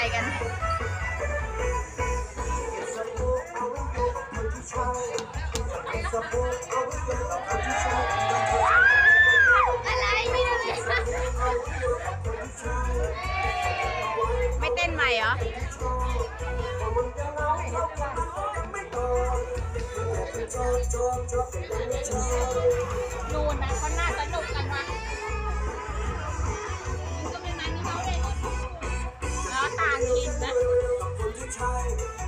ายกัน อะไรไม่เลยไม่เต้นใหม่เหรอ time.